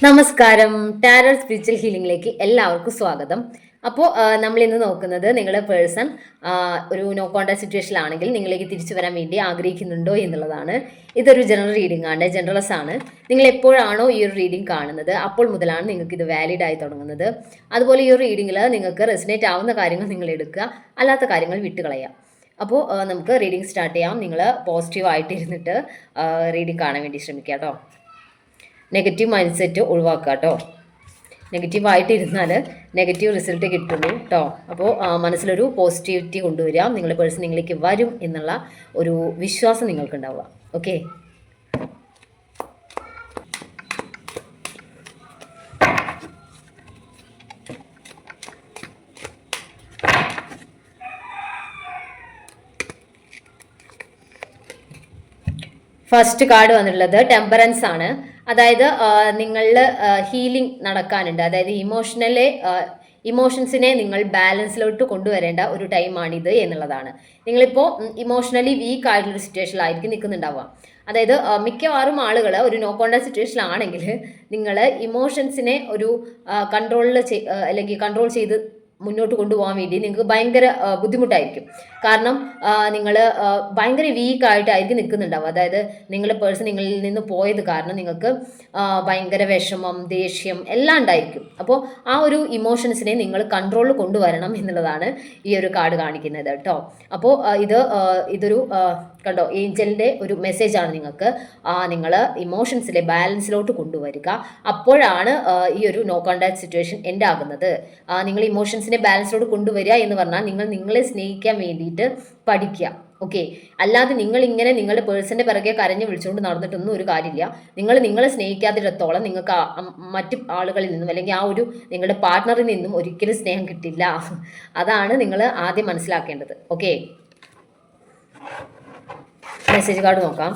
നമസ്കാരം. ടാരർ സ്പിരിച്വൽ ഹീലിംഗിലേക്ക് എല്ലാവർക്കും സ്വാഗതം. അപ്പോൾ നമ്മൾ ഇന്ന് നോക്കുന്നത് നിങ്ങളുടെ പേഴ്സൺ ഒരു നോ കോണ്ടാക്ട് സിറ്റുവേഷനിലാണെങ്കിൽ നിങ്ങളിലേക്ക് തിരിച്ചു വരാൻ വേണ്ടി ആഗ്രഹിക്കുന്നുണ്ടോ എന്നുള്ളതാണ്. ഇതൊരു ജനറൽ റീഡിംഗ് ആണ് ജനറൽസ് ആണ്. നിങ്ങൾ എപ്പോഴാണോ ഈ ഒരു റീഡിംഗ് കാണുന്നത് അപ്പോൾ മുതലാണ് നിങ്ങൾക്ക് ഇത് വാലിഡ് ആയി തുടങ്ങുന്നത്. അതുപോലെ ഈ ഒരു റീഡിങ്ങിൽ നിങ്ങൾക്ക് റെസിനേറ്റ് ആവുന്ന കാര്യങ്ങൾ നിങ്ങൾ എടുക്കുക അല്ലാത്ത കാര്യങ്ങൾ വിട്ടുകളയാം അപ്പോൾ നമുക്ക് റീഡിംഗ് സ്റ്റാർട്ട് ചെയ്യാം. നിങ്ങൾ പോസിറ്റീവ് ആയിട്ട് ഇരുന്നിട്ട് റീഡിംഗ് കാണാൻ വേണ്ടി ശ്രമിക്കുക കേട്ടോ. നെഗറ്റീവ് മൈൻഡ് സെറ്റ് ഒഴിവാക്കുക കേട്ടോ നെഗറ്റീവ് ആയിട്ട് ഇരുന്നാൽ നെഗറ്റീവ് റിസൾട്ട് കിട്ടുള്ളൂ കേട്ടോ അപ്പോൾ മനസ്സിലൊരു പോസിറ്റിവിറ്റി കൊണ്ടുവരിക. നിങ്ങളുടെ പേഴ്സൺ നിങ്ങളിലേക്ക് വരും എന്നുള്ള ഒരു വിശ്വാസം നിങ്ങൾക്കുണ്ടാവുക. ഓക്കെ ഫസ്റ്റ് കാർഡ് വന്നിട്ടുള്ളത് ടെമ്പറൻസ് ആണ്. അതായത് നിങ്ങളിൽ ഹീലിംഗ് നടക്കാനുണ്ട്. അതായത് ഇമോഷണലെ ഇമോഷൻസിനെ നിങ്ങൾ ബാലൻസിലോട്ട് കൊണ്ടുവരേണ്ട ഒരു ടൈമാണിത് എന്നുള്ളതാണ്. നിങ്ങളിപ്പോൾ ഇമോഷണലി വീക്ക് ആയിട്ടുള്ള സിറ്റുവേഷനിലായിരിക്കും നിൽക്കുന്നുണ്ടാവുക. അതായത് മിക്കവാറും ആളുകൾ ഒരു നോ കോണ്ടാക്ട് സിറ്റുവേഷനിലാണെങ്കിൽ നിങ്ങൾ ഇമോഷൻസിനെ ഒരു കൺട്രോളിൽ അല്ലെങ്കിൽ കൺട്രോൾ ചെയ്ത് മുന്നോട്ട് കൊണ്ടുപോകാൻ വേണ്ടി നിങ്ങൾക്ക് ഭയങ്കര ബുദ്ധിമുട്ടായിരിക്കും. കാരണം നിങ്ങൾ ഭയങ്കര വീക്കായിട്ടായിരിക്കും നിൽക്കുന്നുണ്ടാവും അതായത് നിങ്ങളുടെ പേഴ്സൺ നിങ്ങളിൽ നിന്ന് പോയത് കാരണം നിങ്ങൾക്ക് ഭയങ്കര വിഷമം ദേഷ്യം എല്ലാം ഉണ്ടായിരിക്കും. അപ്പോൾ ആ ഒരു ഇമോഷൻസിനെ നിങ്ങൾ കൺട്രോളിൽ കൊണ്ടുവരണം എന്നുള്ളതാണ് ഈ ഒരു കാർഡ് കാണിക്കുന്നത് കേട്ടോ. അപ്പോൾ ഇത് ഇതൊരു കണ്ടോ? ഏഞ്ചലിന്റെ ഒരു മെസ്സേജാണ് നിങ്ങൾക്ക്. ആ നിങ്ങൾ ഇമോഷൻസിലെ ബാലൻസിലോട്ട് കൊണ്ടുവരിക. അപ്പോഴാണ് ഈ ഒരു നോ കോണ്ടാക്ട് സിറ്റുവേഷൻ എൻഡ് ആകുന്നത് നിങ്ങൾ ഇമോഷൻസിനെ ബാലൻസിലോട്ട് കൊണ്ടുവരിക എന്ന് പറഞ്ഞാൽ നിങ്ങൾ നിങ്ങളെ സ്നേഹിക്കാൻ വേണ്ടിയിട്ട് പഠിക്കുക. ഓക്കെ? അല്ലാതെ നിങ്ങൾ ഇങ്ങനെ നിങ്ങളുടെ പേഴ്സന്റെ പിറകെ കരഞ്ഞ് വിളിച്ചുകൊണ്ട് നടന്നിട്ടൊന്നും ഒരു കാര്യമില്ല. നിങ്ങൾ നിങ്ങളെ സ്നേഹിക്കാത്തിടത്തോളം നിങ്ങൾക്ക് മറ്റ് ആളുകളിൽ നിന്നും അല്ലെങ്കിൽ ആ ഒരു നിങ്ങളുടെ പാർട്ട്ണറിൽ നിന്നും ഒരിക്കലും സ്നേഹം കിട്ടില്ല. അതാണ് നിങ്ങൾ ആദ്യം മനസ്സിലാക്കേണ്ടത്. ഓക്കെ? മെസ്സേജ് കാർഡ് നോക്കാം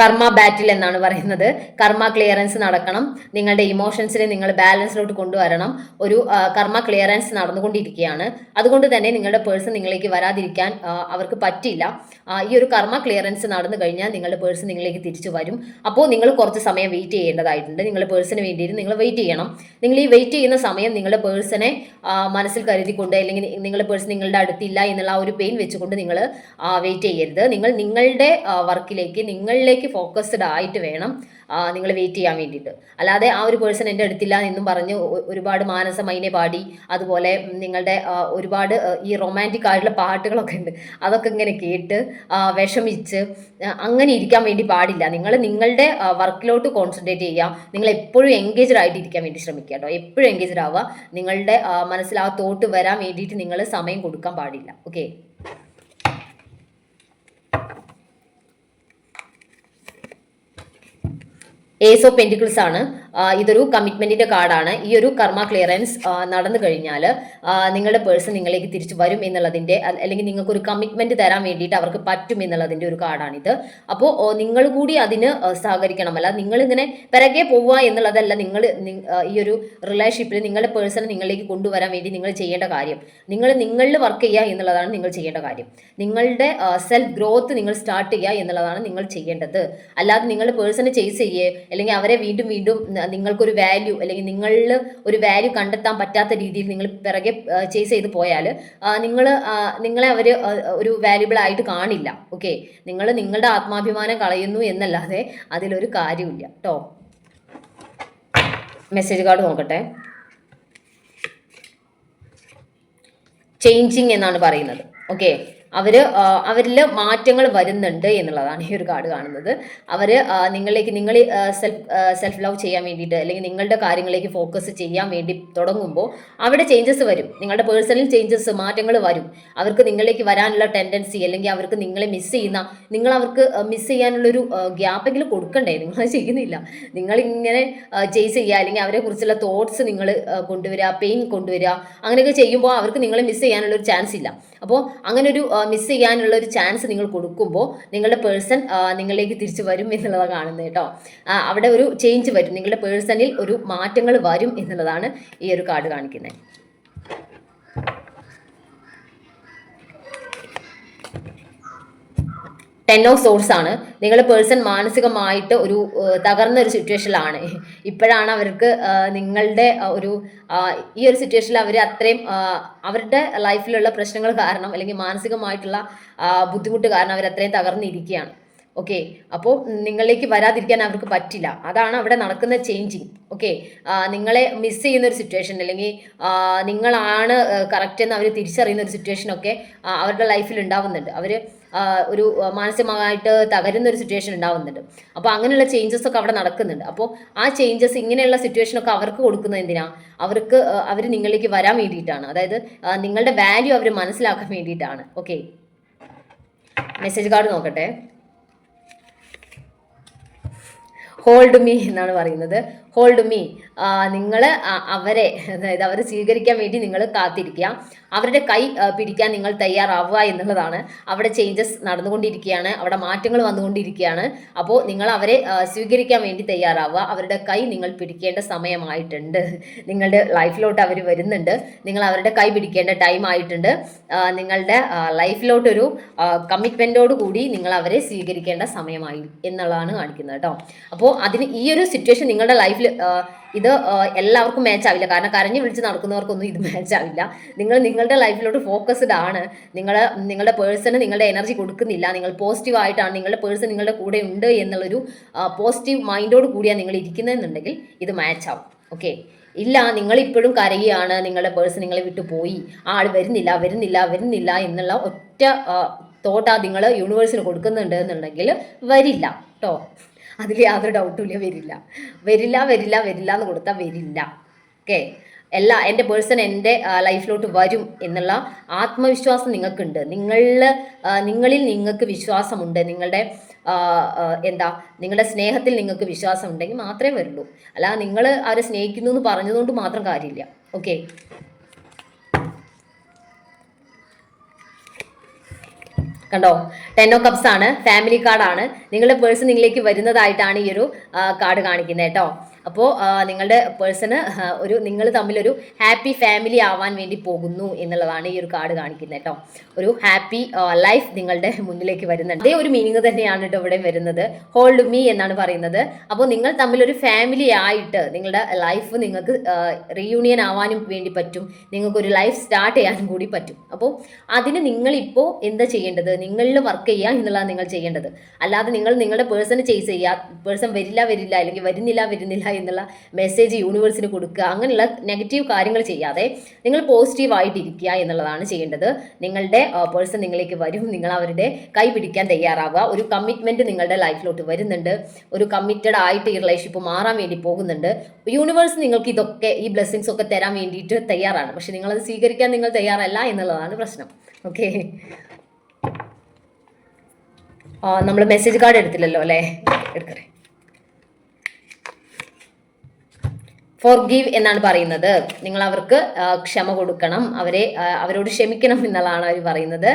കർമ്മ ബാറ്റിൽ എന്നാണ് പറയുന്നത്. കർമ്മ ക്ലിയറൻസ് നടക്കണം. നിങ്ങളുടെ ഇമോഷൻസിനെ നിങ്ങൾ ബാലൻസിലോട്ട് കൊണ്ടുവരണം. ഒരു കർമ്മ ക്ലിയറൻസ് നടന്നുകൊണ്ടിരിക്കുകയാണ്. അതുകൊണ്ട് തന്നെ നിങ്ങളുടെ പേഴ്സൺ നിങ്ങളിലേക്ക് വരാതിരിക്കാൻ അവർക്ക് പറ്റില്ല ഈ ഒരു കർമ്മ ക്ലിയറൻസ് നടന്നു കഴിഞ്ഞാൽ നിങ്ങളുടെ പേഴ്സൺ നിങ്ങളിലേക്ക് തിരിച്ചു വരും. അപ്പോൾ നിങ്ങൾ കുറച്ച് സമയം വെയിറ്റ് ചെയ്യേണ്ടതായിട്ടുണ്ട്. നിങ്ങളുടെ പേഴ്സണിന് വേണ്ടിയിട്ട് നിങ്ങൾ വെയിറ്റ് ചെയ്യണം. നിങ്ങൾ ഈ വെയിറ്റ് ചെയ്യുന്ന സമയം നിങ്ങളുടെ പേഴ്സണെ മനസ്സിൽ കരുതിക്കൊണ്ട് അല്ലെങ്കിൽ നിങ്ങളുടെ പേഴ്സൺ നിങ്ങളുടെ അടുത്തില്ല എന്നുള്ള ആ ഒരു പെയിൻ വെച്ചുകൊണ്ട് നിങ്ങൾ വെയിറ്റ് ചെയ്യരുത്. നിങ്ങൾ നിങ്ങളുടെ വർക്കിലേക്ക് നിങ്ങളിലേക്ക് ഫോക്കസ്ഡ് ആയിട്ട് വേണം നിങ്ങൾ വെയിറ്റ് ചെയ്യാൻ വേണ്ടിയിട്ട്. അല്ലാതെ ആ ഒരു പേഴ്സൺ എന്റെ അടുത്തില്ല എന്നും പറഞ്ഞ് ഒരുപാട് മാനസമൈനെ പാടി അതുപോലെ നിങ്ങളുടെ ഒരുപാട് ഈ റൊമാന്റിക് ആയിട്ടുള്ള പാട്ടുകളൊക്കെ ഉണ്ട് അതൊക്കെ ഇങ്ങനെ കേട്ട് വിഷമിച്ച് അങ്ങനെ ഇരിക്കാൻ വേണ്ടി പാടില്ല. നിങ്ങൾ നിങ്ങളുടെ വർക്കിലോട്ട് കോൺസെൻട്രേറ്റ് ചെയ്യുക. നിങ്ങൾ എപ്പോഴും എൻഗേജ്ഡ് ആയിട്ട് ഇരിക്കാൻ വേണ്ടി ശ്രമിക്കുക കേട്ടോ. എപ്പോഴും എൻഗേജ്ഡ് ആവുക. നിങ്ങളുടെ മനസ്സിലാകത്തോട്ട് തോട്ട് വരാൻ വേണ്ടിയിട്ട് നിങ്ങൾ സമയം കൊടുക്കാൻ പാടില്ല. ഓക്കെ ഏസ് ഓഫ് ആണ്. ഇതൊരു കമ്മിറ്റ്മെന്റിന്റെ കാർഡാണ്. ഈ ഒരു കർമ്മ ക്ലിയറൻസ് നടന്നു കഴിഞ്ഞാൽ നിങ്ങളുടെ പേഴ്സൺ നിങ്ങളിലേക്ക് തിരിച്ചു വരും എന്നുള്ളതിന്റെ അല്ലെങ്കിൽ നിങ്ങൾക്ക് ഒരു കമ്മിറ്റ്മെന്റ് തരാൻ വേണ്ടിയിട്ട് അവർക്ക് പറ്റും എന്നുള്ളതിന്റെ ഒരു കാർഡാണിത്. അപ്പോൾ നിങ്ങൾ കൂടി അതിന് സഹകരിക്കണമല്ല സഹകരിക്കണം. നിങ്ങൾ ഇങ്ങനെ പിറകെ പോവുക എന്നുള്ളതല്ല നിങ്ങൾ ഈ ഒരു റിലേഷൻഷിപ്പിൽ നിങ്ങളുടെ പേഴ്സണെ നിങ്ങളിലേക്ക് കൊണ്ടുവരാൻ വേണ്ടി നിങ്ങൾ ചെയ്യേണ്ട കാര്യം. നിങ്ങൾ നിങ്ങളിൽ വർക്ക് ചെയ്യുക എന്നുള്ളതാണ് നിങ്ങൾ ചെയ്യേണ്ട കാര്യം. നിങ്ങളുടെ സെൽഫ് ഗ്രോത്ത് നിങ്ങൾ സ്റ്റാർട്ട് ചെയ്യുക എന്നുള്ളതാണ് നിങ്ങൾ ചെയ്യേണ്ടത്. അല്ലാതെ നിങ്ങളുടെ പേഴ്സണെ ചേസ് ചെയ്യേ അല്ലെങ്കിൽ അവരെ വീണ്ടും വീണ്ടും നിങ്ങൾക്കൊരു വാല്യൂ അല്ലെങ്കിൽ നിങ്ങളിൽ ഒരു വാല്യൂ കണ്ടെത്താൻ പറ്റാത്ത രീതിയിൽ നിങ്ങൾ പിറകെ ചേസ് ചെയ്ത് പോയാൽ നിങ്ങൾ നിങ്ങളെ അവർ ഒരു വാല്യുബിൾ ആയിട്ട് കാണില്ല. ഓക്കെ നിങ്ങൾ നിങ്ങളുടെ ആത്മാഭിമാനം കളയുന്നു എന്നല്ലാതെ അതിലൊരു കാര്യമില്ല കേട്ടോ മെസ്സേജ് കാർഡ് നോക്കട്ടെ. ചേഞ്ചിങ് എന്നാണ് പറയുന്നത്. ഓക്കെ അവർ അവരിൽ മാറ്റങ്ങൾ വരുന്നുണ്ട് എന്നുള്ളതാണ് ഈ ഒരു കാർഡ് കാണുന്നത്. അവർ നിങ്ങളിലേക്ക് നിങ്ങൾ സെൽഫ് സെൽഫ് ലവ് ചെയ്യാൻ വേണ്ടിയിട്ട് അല്ലെങ്കിൽ നിങ്ങളുടെ കാര്യങ്ങളിലേക്ക് ഫോക്കസ് ചെയ്യാൻ വേണ്ടി തുടങ്ങുമ്പോൾ അവിടെ ചേഞ്ചസ് വരും. നിങ്ങളുടെ പേഴ്സണൽ ചേഞ്ചസ് മാറ്റങ്ങൾ വരും. അവർക്ക് നിങ്ങളിലേക്ക് വരാനുള്ള ടെൻഡൻസി അല്ലെങ്കിൽ അവർക്ക് നിങ്ങളെ മിസ് ചെയ്യുന്ന നിങ്ങൾ അവർക്ക് മിസ് ചെയ്യാനുള്ളൊരു ഗ്യാപ്പെങ്കിലും കൊടുക്കണ്ടേ? നിങ്ങൾ ചെയ്യുന്നില്ല. നിങ്ങൾ ഇങ്ങനെ ചേസ് ചെയ്യുക അല്ലെങ്കിൽ അവരെ കുറിച്ചുള്ള തോട്ട്സ് നിങ്ങൾ കൊണ്ടുവരിക പെയിൻ കൊണ്ടുവരിക അങ്ങനെയൊക്കെ ചെയ്യുമ്പോൾ അവർക്ക് നിങ്ങളെ മിസ് ചെയ്യാനുള്ളൊരു ചാൻസ് ഇല്ല. അപ്പോൾ അങ്ങനെ ഒരു മിസ് ചെയ്യാനുള്ള ഒരു ചാൻസ് നിങ്ങൾ കൊടുക്കുമ്പോൾ നിങ്ങളുടെ പേഴ്സൺ നിങ്ങളിലേക്ക് തിരിച്ചു വരും എന്നുള്ളതാണ് കാണുന്നത് കേട്ടോ. അവിടെ ഒരു ചേഞ്ച് വരും. നിങ്ങളുടെ പേഴ്സണിൽ ഒരു മാറ്റങ്ങൾ വരും എന്നുള്ളതാണ് ഈ ഒരു കാർഡ് കാണിക്കുന്നത്. ടെൻ ഓഫ് സോഴ്സ് ആണ്. നിങ്ങൾ പേഴ്സൺ മാനസികമായിട്ട് ഒരു തകർന്ന ഒരു സിറ്റുവേഷനിലാണ് ഇപ്പോഴാണ് അവർക്ക് നിങ്ങളുടെ ഒരു ഈ ഒരു സിറ്റുവേഷനിൽ അവർ അത്രയും അവരുടെ ലൈഫിലുള്ള പ്രശ്നങ്ങൾ കാരണം അല്ലെങ്കിൽ മാനസികമായിട്ടുള്ള ബുദ്ധിമുട്ട് കാരണം അവർ അത്രയും തകർന്നിരിക്കുകയാണ്. ഓക്കെ അപ്പോൾ നിങ്ങളിലേക്ക് വരാതിരിക്കാൻ അവർക്ക് പറ്റില്ല. അതാണ് അവിടെ നടക്കുന്ന ചേഞ്ചിങ് ഓക്കെ നിങ്ങളെ മിസ് ചെയ്യുന്ന ഒരു സിറ്റുവേഷൻ അല്ലെങ്കിൽ നിങ്ങളാണ് കറക്റ്റ് എന്ന് അവർ തിരിച്ചറിയുന്ന ഒരു സിറ്റുവേഷനൊക്കെ അവരുടെ ലൈഫിൽ ഉണ്ടാവുന്നുണ്ട്. അവർ ഒരു മാനസികമായിട്ട് തകരുന്ന ഒരു സിറ്റുവേഷൻ ഉണ്ടാവുന്നുണ്ട്. അപ്പോൾ അങ്ങനെയുള്ള ചേഞ്ചസ് ഒക്കെ അവിടെ നടക്കുന്നുണ്ട്. അപ്പോൾ ആ ചേഞ്ചസ് ഇങ്ങനെയുള്ള സിറ്റുവേഷനൊക്കെ അവർക്ക് കൊടുക്കുന്നത് എന്തിനാ? അവർക്ക് അവർ നിങ്ങളിലേക്ക് വരാൻ വേണ്ടിയിട്ടാണ്. അതായത് നിങ്ങളുടെ വാല്യൂ അവർ മനസ്സിലാക്കാൻ വേണ്ടിയിട്ടാണ്. ഓക്കെ മെസ്സേജ് കാർഡ് നോക്കട്ടെ. ഹോൾഡ് മീ എന്നാണ് പറയുന്നത്. ഹോൾഡ് മീ നിങ്ങൾ അവരെ അതായത് അവരെ സ്വീകരിക്കാൻ വേണ്ടി നിങ്ങൾ കാത്തിരിക്കുക. അവരുടെ കൈ പിടിക്കാൻ നിങ്ങൾ തയ്യാറാവുക എന്നുള്ളതാണ്. അവിടെ ചേഞ്ചസ് നടന്നുകൊണ്ടിരിക്കുകയാണ്. അവിടെ മാറ്റങ്ങൾ വന്നുകൊണ്ടിരിക്കുകയാണ്. അപ്പോൾ നിങ്ങൾ അവരെ സ്വീകരിക്കാൻ വേണ്ടി തയ്യാറാവുക. അവരുടെ കൈ നിങ്ങൾ പിടിക്കേണ്ട സമയമായിട്ടുണ്ട്. നിങ്ങളുടെ ലൈഫിലോട്ട് അവർ വരുന്നുണ്ട്. നിങ്ങൾ അവരുടെ കൈ പിടിക്കേണ്ട ടൈം ആയിട്ടുണ്ട്. നിങ്ങളുടെ ലൈഫിലോട്ടൊരു കമ്മിറ്റ്മെന്റോട് കൂടി നിങ്ങൾ അവരെ സ്വീകരിക്കേണ്ട സമയമായി എന്നുള്ളതാണ് കാണിക്കുന്നത് കേട്ടോ. അപ്പോൾ അതിന് ഈ ഒരു സിറ്റുവേഷൻ നിങ്ങളുടെ ലൈഫിൽ ഇത് എല്ലാവർക്കും മാച്ച് ആവില്ല. കാരണം കരഞ്ഞു വിളിച്ച് നടക്കുന്നവർക്കൊന്നും ഇത് മാച്ച് ആവില്ല. നിങ്ങൾ നിങ്ങളുടെ ലൈഫിലോട്ട് ഫോക്കസ്ഡ് ആണ്. നിങ്ങൾ നിങ്ങളുടെ പേഴ്സണ് നിങ്ങളുടെ എനർജി കൊടുക്കുന്നില്ല. നിങ്ങൾ പോസിറ്റീവ് ആയിട്ടാണ്. നിങ്ങളുടെ പേഴ്സൺ നിങ്ങളുടെ കൂടെ ഉണ്ട് എന്നുള്ളൊരു പോസിറ്റീവ് മൈൻഡോട് കൂടിയാണ് നിങ്ങൾ ഇരിക്കുന്നതെന്നുണ്ടെങ്കിൽ ഇത് മാച്ച് ആവും. ഓക്കെ ഇല്ല നിങ്ങൾ ഇപ്പോഴും കരയുകയാണ്. നിങ്ങളുടെ പേഴ്സൺ നിങ്ങളെ വിട്ട് പോയി. ആൾ വരുന്നില്ല വരുന്നില്ല വരുന്നില്ല എന്നുള്ള ഒറ്റ തോട്ടാ നിങ്ങൾ യൂണിവേഴ്സിന് കൊടുക്കുന്നുണ്ട് എന്നുണ്ടെങ്കിൽ വരില്ല. കേട്ടോ അതിൽ യാതൊരു ഡൗട്ടും ഇല്ല വരില്ല. വരില്ല വരില്ല വരില്ല എന്ന് കൊടുത്താൽ വരില്ല. ഓക്കെ എല്ലാ എന്റെ പേഴ്സൺ എന്റെ ലൈഫിലോട്ട് വരും എന്നുള്ള ആത്മവിശ്വാസം നിങ്ങൾക്കുണ്ട്. നിങ്ങളിൽ നിങ്ങളിൽ നിങ്ങൾക്ക് വിശ്വാസമുണ്ട്. നിങ്ങളുടെ എന്താ നിങ്ങളുടെ സ്നേഹത്തിൽ നിങ്ങൾക്ക് വിശ്വാസം ഉണ്ടെങ്കിൽ മാത്രമേ വരുള്ളൂ. അല്ല നിങ്ങൾ അവരെ സ്നേഹിക്കുന്നു എന്ന് പറഞ്ഞതുകൊണ്ട് മാത്രം കാര്യമില്ല. ഓക്കെ കണ്ടോ? ടെൻ ഓ കപ്സ് ആണ് ഫാമിലി കാർഡാണ് നിങ്ങളുടെ പേഴ്സൺ നിങ്ങളിലേക്ക് വരുന്നതായിട്ടാണ് ഈ ഒരു കാർഡ് കാണിക്കുന്നത് കേട്ടോ. അപ്പോൾ നിങ്ങളുടെ പേഴ്സണ് ഒരു നിങ്ങൾ തമ്മിലൊരു ഹാപ്പി ഫാമിലി ആവാൻ വേണ്ടി പോകുന്നു എന്നുള്ളതാണ് ഈ ഒരു കാർഡ് കാണിക്കുന്നത് കേട്ടോ. ഒരു ഹാപ്പി ലൈഫ് നിങ്ങളുടെ മുന്നിലേക്ക് വരുന്നുണ്ട്. അതേ ഒരു മീനിങ് തന്നെയാണ് കേട്ടോ ഇവിടെ വരുന്നത്. ഹോൾഡ് മീ എന്നാണ് പറയുന്നത്. അപ്പോൾ നിങ്ങൾ തമ്മിലൊരു ഫാമിലി ആയിട്ട് നിങ്ങളുടെ ലൈഫ് നിങ്ങൾക്ക് റീയൂണിയൻ ആവാനും വേണ്ടി പറ്റും. നിങ്ങൾക്കൊരു ലൈഫ് സ്റ്റാർട്ട് ചെയ്യാനും കൂടി പറ്റും. അപ്പോൾ അതിന് നിങ്ങളിപ്പോൾ എന്താ ചെയ്യേണ്ടത്? നിങ്ങളിൽ വർക്ക് ചെയ്യുക എന്നുള്ളതാണ് നിങ്ങൾ ചെയ്യേണ്ടത്. അല്ലാതെ നിങ്ങൾ നിങ്ങളുടെ പേഴ്സൺ ചേസ് ചെയ്യുക. പേഴ്സൺ വരില്ല വരില്ല അല്ലെങ്കിൽ വരുന്നില്ല വരുന്നില്ല എന്നുള്ള മെസ്സേജ് യൂണിവേഴ്സിന് കൊടുക്കുക അങ്ങനെയുള്ള നെഗറ്റീവ് കാര്യങ്ങൾ ചെയ്യാതെ നിങ്ങൾ പോസിറ്റീവായിട്ടിരിക്കുക എന്നുള്ളതാണ് ചെയ്യേണ്ടത്. നിങ്ങളുടെ പേഴ്സൺ നിങ്ങളിലേക്ക് വരും. നിങ്ങൾ അവരുടെ കൈ പിടിക്കാൻ തയ്യാറാവുക. ഒരു കമ്മിറ്റ്മെന്റ് നിങ്ങളുടെ ലൈഫിലോട്ട് വരുന്നുണ്ട്. ഒരു കമ്മിറ്റഡ് ആയിട്ട് ഈ റിലേഷൻഷിപ്പ് മാറാൻ വേണ്ടി പോകുന്നുണ്ട്. യൂണിവേഴ്സ് നിങ്ങൾക്ക് ഇതൊക്കെ ഈ ബ്ലെസ്സിങ്സ് ഒക്കെ തരാൻ വേണ്ടിയിട്ട് തയ്യാറാണ്. പക്ഷെ നിങ്ങളത് സ്വീകരിക്കാൻ നിങ്ങൾ തയ്യാറല്ല എന്നുള്ളതാണ് പ്രശ്നം. ഓക്കെ നമ്മൾ മെസ്സേജ് കാർഡ് എടുത്തില്ലല്ലോ അല്ലേ? എടുക്കറേ ഫോർഗീവ് എന്നാണ് പറയുന്നത്. നിങ്ങൾ അവർക്ക് ക്ഷമ കൊടുക്കണം. അവരെ അവരോട് ക്ഷമിക്കണം എന്നുള്ളതാണ് അവർ പറയുന്നത്.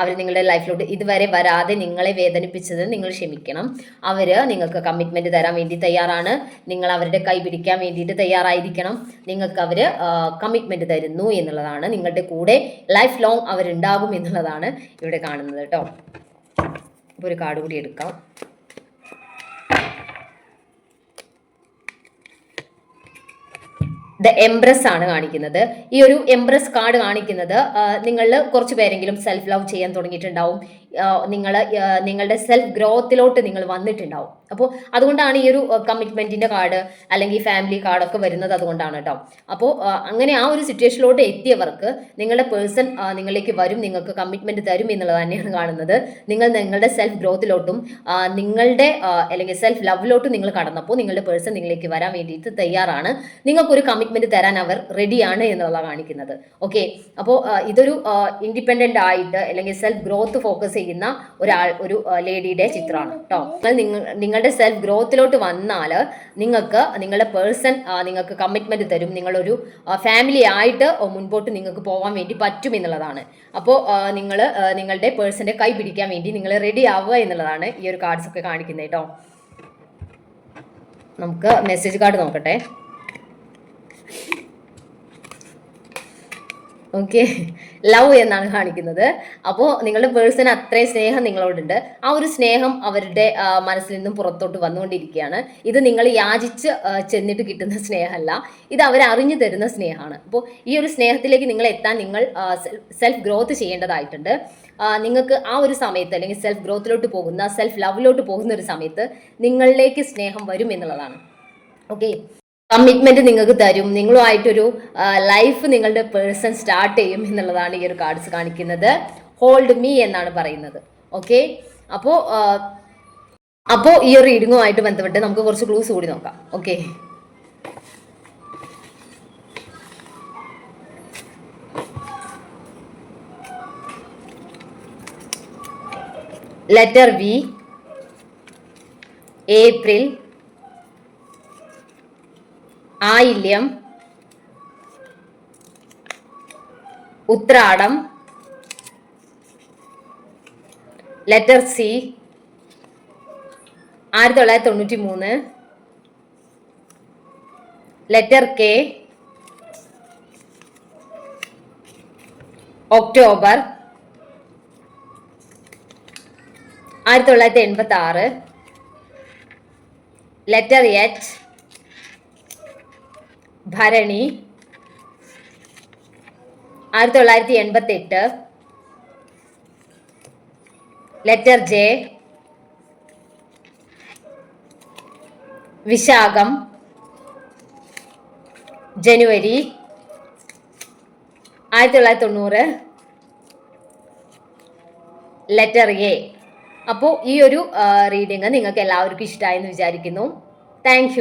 അവർ നിങ്ങളുടെ ലൈഫിലോട്ട് ഇതുവരെ വരാതെ നിങ്ങളെ വേദനിപ്പിച്ചത് നിങ്ങൾ ക്ഷമിക്കണം. അവർ നിങ്ങൾക്ക് കമ്മിറ്റ്മെന്റ് തരാൻ വേണ്ടി തയ്യാറാണ്. നിങ്ങൾ അവരുടെ കൈ പിടിക്കാൻ വേണ്ടിയിട്ട് തയ്യാറായിരിക്കണം. നിങ്ങൾക്ക് അവർ കമ്മിറ്റ്മെന്റ് തരുന്നു എന്നുള്ളതാണ്. നിങ്ങളുടെ കൂടെ ലൈഫ് ലോങ് അവരുണ്ടാകും എന്നുള്ളതാണ് ഇവിടെ കാണുന്നത് കേട്ടോ. ഒരു കാർഡ് കൂടി എടുക്കാം. ദ എംബ്രസ് ആണ് കാണിക്കുന്നത്. ഈ ഒരു എംബ്രസ് കാർഡ് കാണിക്കുന്നത് നിങ്ങളിൽ കുറച്ച് പേരെങ്കിലും സെൽഫ് ലവ് ചെയ്യാൻ തുടങ്ങിയിട്ടുണ്ടാവും. നിങ്ങൾ നിങ്ങളുടെ സെൽഫ് ഗ്രോത്തിലോട്ട് നിങ്ങൾ വന്നിട്ടുണ്ടാവും. അപ്പോൾ അതുകൊണ്ടാണ് ഈ ഒരു കമ്മിറ്റ്മെന്റിന്റെ കാർഡ് അല്ലെങ്കിൽ ഫാമിലി കാർഡൊക്കെ വരുന്നത് അതുകൊണ്ടാണ് കേട്ടോ അപ്പോൾ അങ്ങനെ ആ ഒരു സിറ്റുവേഷനിലോട്ട് എത്തിയവർക്ക് നിങ്ങളുടെ പേഴ്സൺ നിങ്ങളിലേക്ക് വരും നിങ്ങൾക്ക് കമ്മിറ്റ്മെന്റ് തരും എന്നുള്ളത് തന്നെയാണ് കാണുന്നത്. നിങ്ങൾ നിങ്ങളുടെ സെൽഫ് ഗ്രോത്തിലോട്ടും നിങ്ങളുടെ അല്ലെങ്കിൽ സെൽഫ് ലവിലോട്ടും നിങ്ങൾ കടന്നപ്പോൾ നിങ്ങളുടെ പേഴ്സൺ നിങ്ങളിലേക്ക് വരാൻ വേണ്ടിയിട്ട് തയ്യാറാണ്. നിങ്ങൾക്കൊരു കമ്മിറ്റ്മെന്റ് തരാൻ അവർ റെഡിയാണ് എന്നുള്ളതാണ് കാണിക്കുന്നത്. ഓക്കെ അപ്പോൾ ഇതൊരു ഇൻഡിപെൻഡന്റ് ആയിട്ട് അല്ലെങ്കിൽ സെൽഫ് ഗ്രോത്ത് ഫോക്കസ് ചെയ്യുന്ന ഒരാൾ ഒരു ലേഡിയുടെ ചിത്രമാണ് കേട്ടോ നിങ്ങൾ നിങ്ങളുടെ സെൽഫ് ഗ്രോത്തിലോട്ട് വന്നാൽ നിങ്ങൾക്ക് നിങ്ങളുടെ പേഴ്സൺ നിങ്ങൾക്ക് കമ്മിറ്റ്മെന്റ് തരും. നിങ്ങളൊരു ഫാമിലി ആയിട്ട് മുൻപോട്ട് നിങ്ങൾക്ക് പോകാൻ വേണ്ടി പറ്റും എന്നുള്ളതാണ്. അപ്പോൾ നിങ്ങൾ നിങ്ങളുടെ പേഴ്സന്റെ കൈ പിടിക്കാൻ വേണ്ടി നിങ്ങൾ റെഡി ആവുക എന്നുള്ളതാണ് ഈ ഒരു കാർഡ്സ് ഒക്കെ കാണിക്കുന്നത് കേട്ടോ നമുക്ക് മെസ്സേജ് കാർഡ് നോക്കട്ടെ. ഓക്കെ ലവ് എന്നാണ് കാണിക്കുന്നത്. അപ്പോൾ നിങ്ങളുടെ പേഴ്സൺ അത്രയും സ്നേഹം നിങ്ങളോടുണ്ട്. ആ ഒരു സ്നേഹം അവരുടെ മനസ്സിൽ നിന്നും പുറത്തോട്ട് വന്നുകൊണ്ടിരിക്കുകയാണ്. ഇത് നിങ്ങൾ യാചിച്ച് ചെന്നിട്ട് കിട്ടുന്ന സ്നേഹമല്ല. ഇത് അവരറിഞ്ഞു തരുന്ന സ്നേഹമാണ്. അപ്പോൾ ഈ ഒരു സ്നേഹത്തിലേക്ക് നിങ്ങൾ എത്താൻ നിങ്ങൾ സെൽഫ് ഗ്രോത്ത് ചെയ്യേണ്ടതായിട്ടുണ്ട്. നിങ്ങൾക്ക് ആ ഒരു സമയത്ത് അല്ലെങ്കിൽ സെൽഫ് ഗ്രോത്തിലോട്ട് പോകുന്ന സെൽഫ് ലവിലോട്ട് പോകുന്ന ഒരു സമയത്ത് നിങ്ങളിലേക്ക് സ്നേഹം വരും എന്നുള്ളതാണ്. ഓക്കെ കമ്മിറ്റ്മെന്റ് നിങ്ങൾക്ക് തരും. നിങ്ങളുമായിട്ടൊരു ലൈഫ് നിങ്ങളുടെ പേഴ്സൺ സ്റ്റാർട്ട് ചെയ്യും എന്നുള്ളതാണ് ഈ ഒരു കാർഡ്സ് കാണിക്കുന്നത്. ഹോൾഡ് മീ എന്നാണ് പറയുന്നത്. ഓക്കെ അപ്പോ അപ്പോ ഈ ഒരു റീഡിങ്ങുമായിട്ട് ബന്ധപ്പെട്ട് നമുക്ക് കുറച്ച് ക്ലൂസ് കൂടി നോക്കാം. Okay letter V April Ayilyam Uthradam letter C ആയിരത്തി തൊള്ളായിരത്തി തൊണ്ണൂറ്റി മൂന്ന് ലെറ്റർ കെ ഒക്ടോബർ ആയിരത്തി തൊള്ളായിരത്തി എൺപത്തി ആറ് ലെറ്റർ എച്ച് ഭരണി ആയിരത്തി തൊള്ളായിരത്തി എൺപത്തി എട്ട് ലെറ്റർ ജെ വിശാഖം. ജനുവരി ആയിരത്തി തൊള്ളായിരത്തി തൊണ്ണൂറ്. ലെറ്റർ എ അപ്പോൾ ഈ ഒരു റീഡിങ് നിങ്ങൾക്ക് എല്ലാവർക്കും ഇഷ്ടമായെന്ന് വിചാരിക്കുന്നു. താങ്ക്